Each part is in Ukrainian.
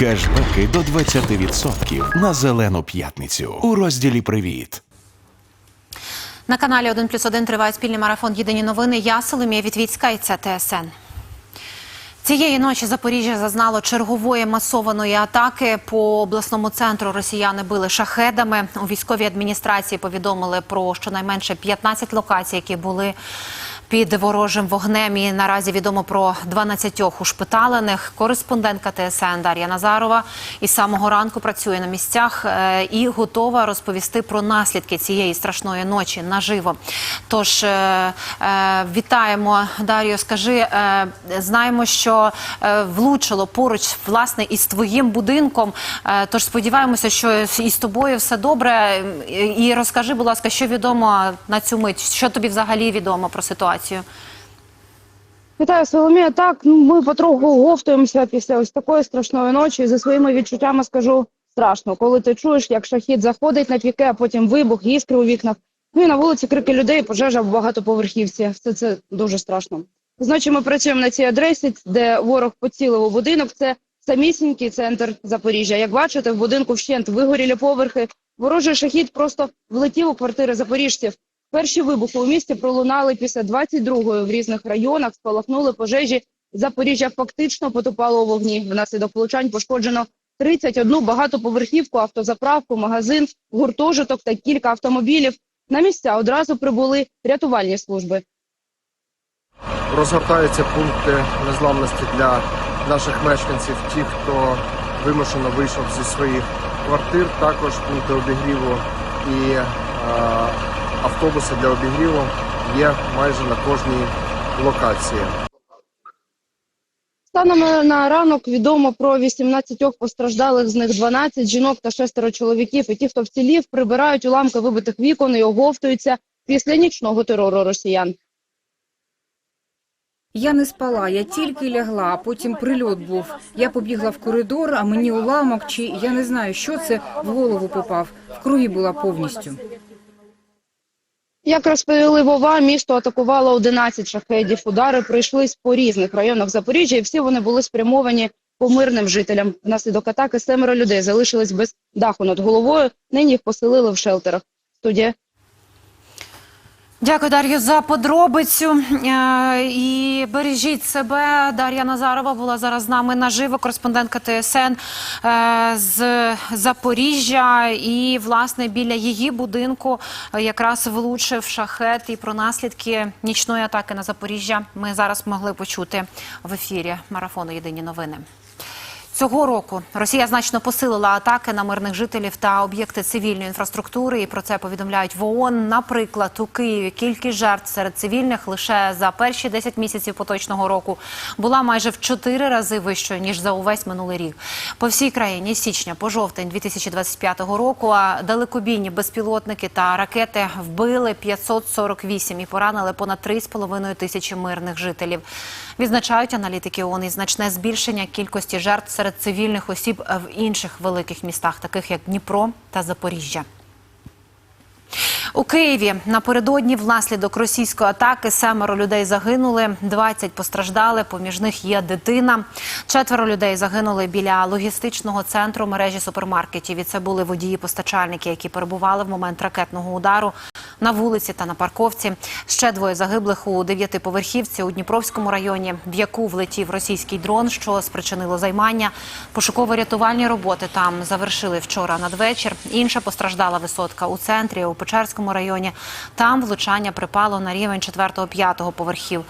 Кешбеки до 20% на зелену п'ятницю у розділі Привіт. На каналі 1 плюс 1 триває спільний марафон Єдині новини. Я Соломія Вітвіцька і це ТСН. Цієї ночі Запоріжжя зазнало чергової масованої атаки. По обласному центру росіяни били шахедами. У військовій адміністрації повідомили про щонайменше 15 локацій, які були під ворожим вогнем. І наразі відомо про 12 ушпиталених. Кореспондентка ТСН Дар'я Назарова із самого ранку працює на місцях е, і готова розповісти про наслідки цієї страшної ночі наживо. Тож е, е, вітаємо Дар'ю. Скажи, знаємо, що влучило поруч власне із твоїм будинком. Тож сподіваємося, що із тобою все добре. І розкажи, будь ласка, що відомо на цю мить? Що тобі взагалі відомо про ситуацію? Вітаю, Соломія. Так, ну ми потроху говтуємося після ось такої страшної ночі. За своїми відчуттями скажу страшно, коли ти чуєш, як шахід заходить на піке, а потім вибух, іскри у вікнах. Ну і на вулиці крики людей, пожежа в багатоповерхівці. Все це дуже страшно. Зночі ми працюємо на цій адресі, де ворог поцілив у будинок. Це самісінький центр Запоріжжя. Як бачите, в будинку вщент вигоріли поверхи. Ворожий шахід просто влетів у квартири запоріжців. Перші вибухи у місті пролунали після 22-ї в різних районах, спалахнули пожежі. Запоріжжя фактично потопало у вогні. Внаслідок влучань пошкоджено 31 багатоповерхівку, автозаправку, магазин, гуртожиток та кілька автомобілів. На місця одразу прибули рятувальні служби. Розгортаються пункти незламності для наших мешканців, ті, хто вимушено вийшов зі своїх квартир, також пункти обігріву і е, автобуси для обігріву є майже на кожній локації. Станом на ранок відомо про 18 постраждалих, з них 12 жінок та шестеро чоловіків. І ті, хто вцілів, прибирають уламки вибитих вікон і оговтуються після нічного терору росіян. Я не спала, я тільки лягла, а потім прильот був. Я побігла в коридор, а мені уламок, чи я не знаю, що це в голову попав. В крові була повністю. Як розповіли Вова, місто атакувало 11 шахедів. Удари прийшлись по різних районах Запоріжжя, і всі вони були спрямовані по мирним жителям. Внаслідок атаки семеро людей залишились без даху над головою. Нині їх поселили в шелтерах. Студія Дякую, Дар'ю, за подробицю. Е, І бережіть себе. Дар'я Назарова була зараз з нами наживо, кореспондентка ТСН е, з Запоріжжя. І, власне, біля її будинку е, якраз влучив шахет. І про наслідки нічної атаки на Запоріжжя ми зараз могли почути в ефірі марафону Єдині новини. Цього року Росія значно посилила атаки на мирних жителів та об'єкти цивільної інфраструктури. І про це повідомляють в ООН. Наприклад, у Києві кількість жертв серед цивільних лише за перші 10 місяців поточного року була майже в 4 рази вищою ніж за увесь минулий рік. По всій країні січня по жовтень 2025 року а далекобійні безпілотники та ракети вбили 548 і поранили понад 3,5 тисячі мирних жителів. Відзначають аналітики ООН і значне збільшення кількості жертв серед цивільних осіб в інших великих містах, таких як Дніпро та Запоріжжя. У Києві напередодні внаслідок російської атаки семеро людей загинули, 20 постраждали. Поміж них є дитина. Четверо людей загинули біля логістичного центру мережі супермаркетів. І це були водії-постачальники, які перебували в момент ракетного удару на вулиці та на парковці. Ще двоє загиблих у дев'ятиповерхівці у Дніпровському районі, в яку влетів російський дрон, що спричинило займання. Пошуково-рятувальні роботи там завершили вчора надвечір. Інша постраждала висотка у центрі у Печерському районі. Там влучання припало на рівень 4-5 поверхів.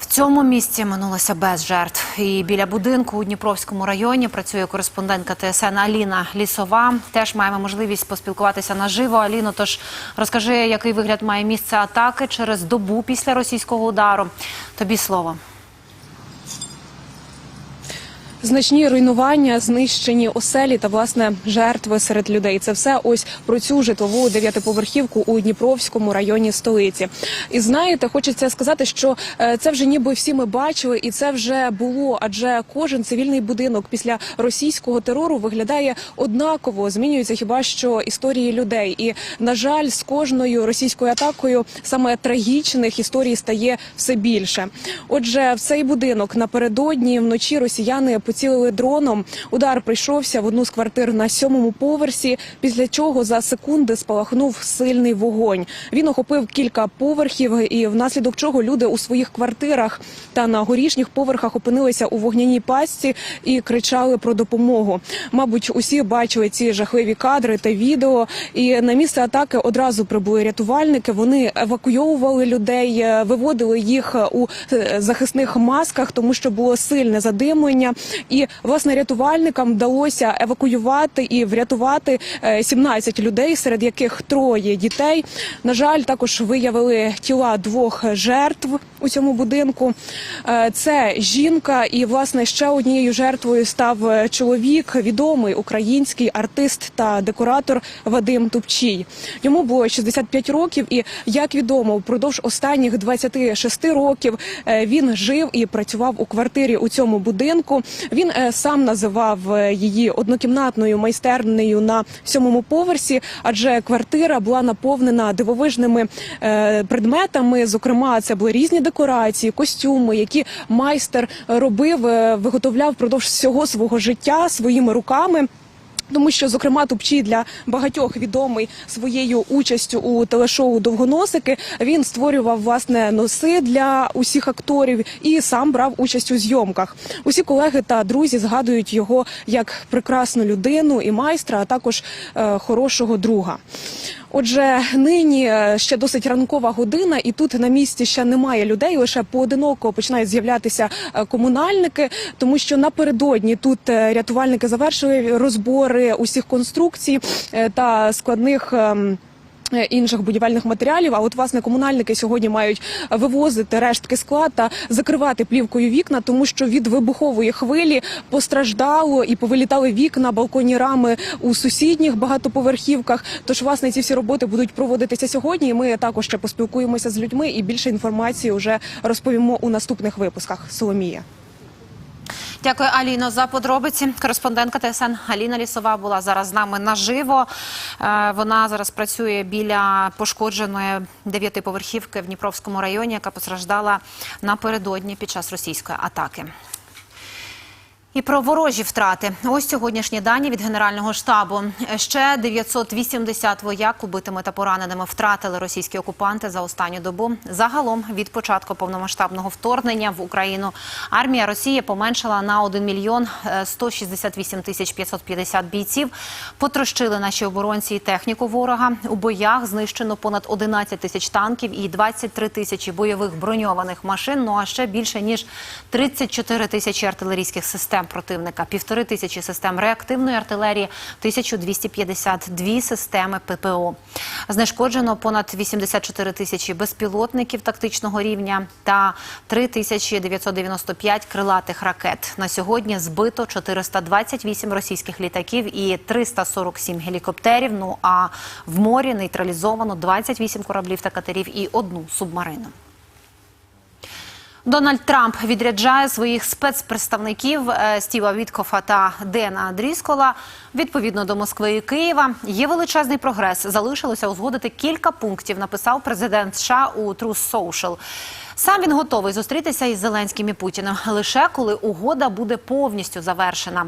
В цьому місці минулося без жертв. І біля будинку у Дніпровському районі працює кореспондентка ТСН Аліна Лісова. Теж маємо можливість поспілкуватися наживо. Аліно, тож розкажи, який вигляд має місце атаки через добу після російського удару. Тобі слово. Значні руйнування, знищені оселі та власне жертви серед людей. Це все ось про цю житлову дев'ятиповерхівку у Дніпровському районі столиці. І знаєте, хочеться сказати, що е, це вже ніби всі ми бачили, і це вже було. Адже кожен цивільний будинок після російського терору виглядає однаково. Змінюються хіба що історії людей. І на жаль, з кожною російською атакою саме трагічних історій стає все більше. Отже, в цей будинок напередодні вночі росіяни поцілили дроном. Удар прийшовся в одну з квартир на сьомому поверсі. Після чого за секунди спалахнув сильний вогонь. Він охопив кілька поверхів, і внаслідок чого люди у своїх квартирах та на горішніх поверхах опинилися у вогняній пастці і кричали про допомогу. Мабуть, усі бачили ці жахливі кадри та відео. І на місце атаки одразу прибули рятувальники. Вони евакуйовували людей, е, виводили їх у е, захисних масках, тому що було сильне задимлення. І власне рятувальникам вдалося евакуювати і врятувати е, 17 людей, серед яких троє дітей. На жаль, також виявили тіла двох жертв у цьому будинку. Е, Це жінка, і власне ще однією жертвою став е, чоловік, відомий український артист та декоратор Вадим Тупчій. Йому було 65 років, і як відомо, впродовж останніх 26 років е, він жив і працював у квартирі у цьому будинку. Він е, сам називав е, її однокімнатною майстернею на сьомому поверсі, адже квартира була наповнена дивовижними е, предметами. Зокрема, це були різні декорації, костюми, які майстер робив, виготовляв впродовж всього свого життя своїми руками. Тому що, зокрема, тупчі для багатьох відомий своєю участю у телешоу Довгоносики. Він створював власне носи для усіх акторів і сам брав участь у зйомках. Усі колеги та друзі згадують його як прекрасну людину і майстра, а також е, хорошого друга. Отже, нині е, ще досить ранкова година, і тут на місці ще немає людей. Лише поодиноко починають з'являтися е, комунальники, тому що напередодні тут е, рятувальники завершили розбори усіх конструкцій та складних. Е, Інших будівельних матеріалів, а от власне комунальники сьогодні мають вивозити рештки скла та закривати плівкою вікна, тому що від вибухової хвилі постраждало і повилітали вікна, балконні рами у сусідніх багатоповерхівках. Тож власне ці всі роботи будуть проводитися сьогодні. і Ми також ще поспілкуємося з людьми і більше інформації вже розповімо у наступних випусках. Соломія. Дякую, Аліно, за подробиці. Кореспондентка ТСН Аліна Лісова була зараз з нами наживо. Е, Вона зараз працює біля пошкодженої дев'ятиповерхівки в Дніпровському районі, яка постраждала напередодні під час російської атаки. І про ворожі втрати. Ось сьогоднішні дані від Генерального штабу. Ще 980 вояк убитими та пораненими втратили російські окупанти за останню добу. Загалом від початку повномасштабного вторгнення в Україну армія Росії поменшила на 1 мільйон е, 168 тисяч 550 бійців. Потрощили наші оборонці і техніку ворога. У боях знищено понад 11 тисяч танків і 23 тисячі бойових броньованих машин. Ну а ще більше ніж 34 тисячі артилерійських систем противника, півтори тисячі систем реактивної артилерії, 1252 системи ППО. Знешкоджено понад 84 тисячі безпілотників тактичного рівня та 3995 крилатих ракет. На сьогодні збито 428 російських літаків і 347 гелікоптерів. Ну а в морі нейтралізовано 28 кораблів та катерів і одну субмарину. Дональд Трамп відряджає своїх спецпредставників е, Стіва Віткофа та Дена Дріскола відповідно до Москви і Києва. Є величезний прогрес. Залишилося узгодити кілька пунктів. Написав президент США у Truth Social. Сам він готовий зустрітися із Зеленським і Путіним лише коли угода буде повністю завершена.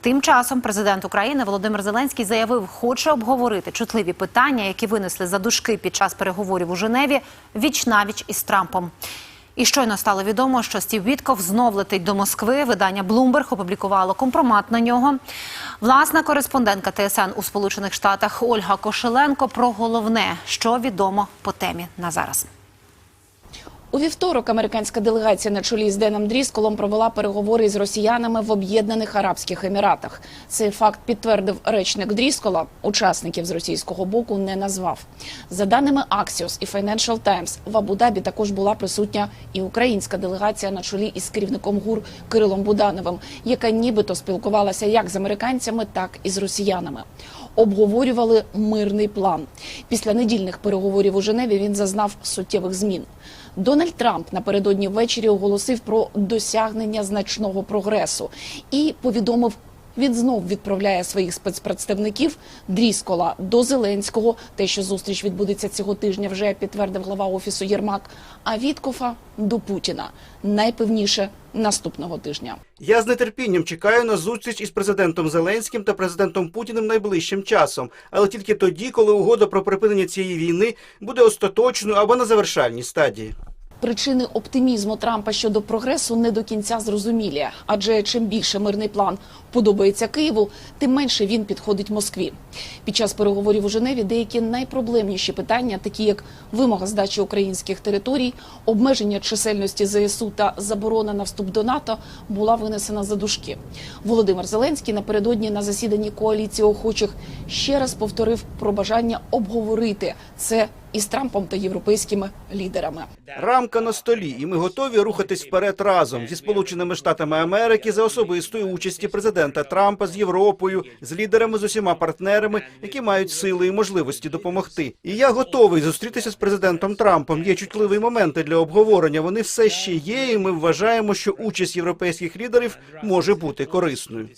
Тим часом президент України Володимир Зеленський заявив, хоче обговорити чутливі питання, які винесли за дужки під час переговорів у Женеві віч навіч із Трампом. І щойно стало відомо, що Стів Вітков знов летить до Москви. Видання Bloomberg опублікувало компромат на нього. Власна кореспондентка ТСН у Сполучених Штатах Ольга Кошеленко про головне, що відомо по темі на зараз. У вівторок американська делегація на чолі з Деном Дрісколом провела переговори з росіянами в Об'єднаних Арабських Еміратах. Цей факт підтвердив речник Дріскола. Учасників з російського боку не назвав. За даними Axios і Financial Times, в Абу-Дабі також була присутня і українська делегація на чолі із керівником ГУР Кирилом Будановим, яка нібито спілкувалася як з американцями, так і з росіянами. Обговорювали мирний план. Після недільних переговорів у Женеві він зазнав суттєвих змін. Дональд Трамп напередодні ввечері оголосив про досягнення значного прогресу і повідомив він знов відправляє своїх спецпредставників Дріскола до Зеленського. Те, що зустріч відбудеться цього тижня, вже підтвердив глава офісу Єрмак. А Віткофа до Путіна найпевніше наступного тижня. Я з нетерпінням чекаю на зустріч із президентом Зеленським та президентом Путіним найближчим часом, але тільки тоді, коли угода про припинення цієї війни буде остаточною або на завершальній стадії. Причини оптимізму Трампа щодо прогресу не до кінця зрозумілі, адже чим більше мирний план подобається Києву, тим менше він підходить Москві. Під час переговорів у Женеві деякі найпроблемніші питання, такі як вимога здачі українських територій, обмеження чисельності ЗСУ та заборона на вступ до НАТО, була винесена за дужки. Володимир Зеленський напередодні на засіданні коаліції охочих ще раз повторив про бажання обговорити це із Трампом та європейськими лідерами. Рамка на столі, і ми готові рухатись вперед разом зі Сполученими Штатами Америки за особистої участі президента Трампа з Європою, з лідерами з усіма партнерами, які мають сили і можливості допомогти. І я готовий зустрітися з президентом Трампом. Є чутливі моменти для обговорення. Вони все ще є, і ми вважаємо, що участь європейських лідерів може бути корисною.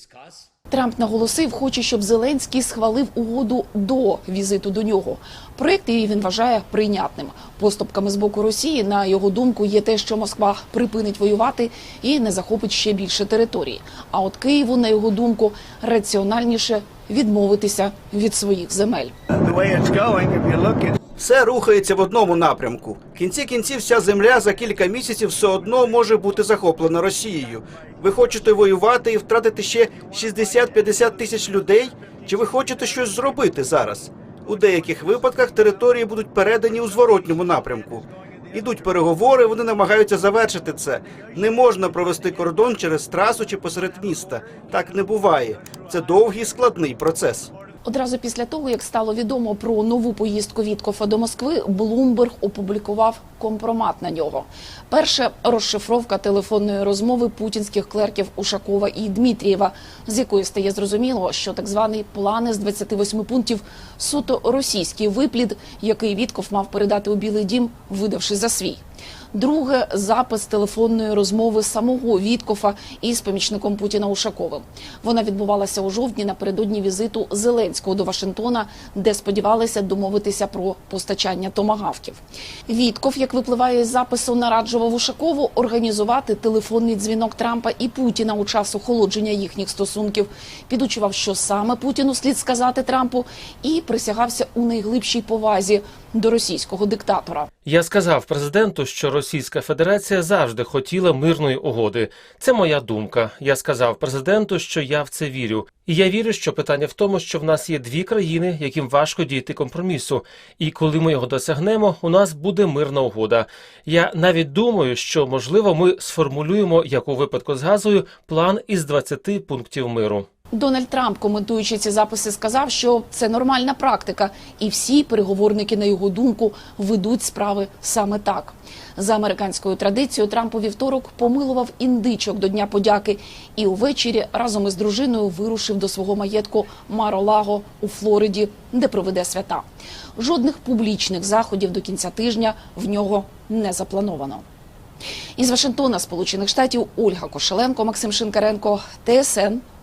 Трамп наголосив, хоче, щоб Зеленський схвалив угоду до візиту до нього. Проєкт її він вважає прийнятним. Поступками з боку Росії, на його думку, є те, що Москва припинить воювати і не захопить ще більше територій. А от Києву, на його думку, раціональніше відмовитися від своїх земель. Все рухається в одному напрямку. В кінці кінців вся земля за кілька місяців все одно може бути захоплена Росією. Ви хочете воювати і втратити ще 60-50 тисяч людей? Чи ви хочете щось зробити зараз? У деяких випадках території будуть передані у зворотньому напрямку. Ідуть переговори, вони намагаються завершити це. Не можна провести кордон через трасу чи посеред міста. Так не буває. Це довгий складний процес. Одразу після того, як стало відомо про нову поїздку Віткофа до Москви, Блумберг опублікував компромат на нього. Перше розшифровка телефонної розмови путінських клерків Ушакова і Дмитрієва, з якої стає зрозуміло, що так званий план із 28 пунктів суто російський виплід, який Вітков мав передати у Білий Дім, видавши за свій. Друге запис телефонної розмови самого Віткофа із помічником Путіна Ушаковим. Вона відбувалася у жовтні напередодні візиту Зеленського до Вашингтона, де сподівалися домовитися про постачання томагавків. Вітков, як випливає із запису, нараджував Ушакову організувати телефонний дзвінок Трампа і Путіна у час охолодження їхніх стосунків. Підучував, що саме Путіну слід сказати Трампу, і присягався у найглибшій повазі до російського диктатора. Я сказав президенту, що Російська Федерація завжди хотіла мирної угоди. Це моя думка. Я сказав президенту, що я в це вірю. І я вірю, що питання в тому, що в нас є дві країни, яким важко дійти компромісу. І коли ми його досягнемо, у нас буде мирна угода. Я навіть думаю, що можливо ми сформулюємо, як у випадку з газою, план із 20 пунктів миру. Дональд Трамп, коментуючи ці записи, сказав, що це нормальна практика, і всі переговорники, на його думку, ведуть справи саме так. За американською традицією Трамп у вівторок помилував індичок до Дня подяки і увечері разом із дружиною вирушив до свого маєтку Маро-Лаго у Флориді, де проведе свята. Жодних публічних заходів до кінця тижня в нього не заплановано. Із Вашингтона, Сполучених Штатів, Ольга Кошеленко, Максим Шинкаренко, ТСН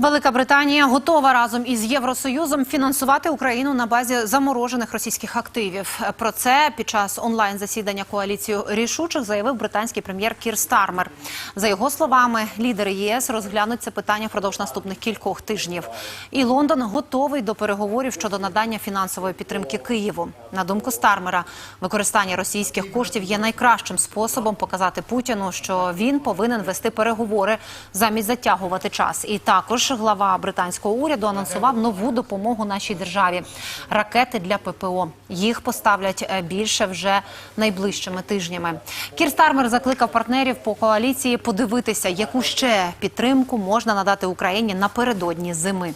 Велика Британія готова разом із Євросоюзом фінансувати Україну на базі заморожених російських активів. Про це під час онлайн засідання коаліції рішучих заявив британський прем'єр Кір Стармер. За його словами, лідери ЄС розглянуть це питання впродовж наступних кількох тижнів. І Лондон готовий до переговорів щодо надання фінансової підтримки Києву. На думку Стармера, використання російських коштів є найкращим способом показати Путіну, що він повинен вести переговори замість затягувати час. І також глава британського уряду анонсував нову допомогу нашій державі ракети для ППО. Їх поставлять е, більше вже найближчими тижнями. Кір Стармер закликав партнерів по коаліції подивитися, яку ще підтримку можна надати Україні напередодні зими.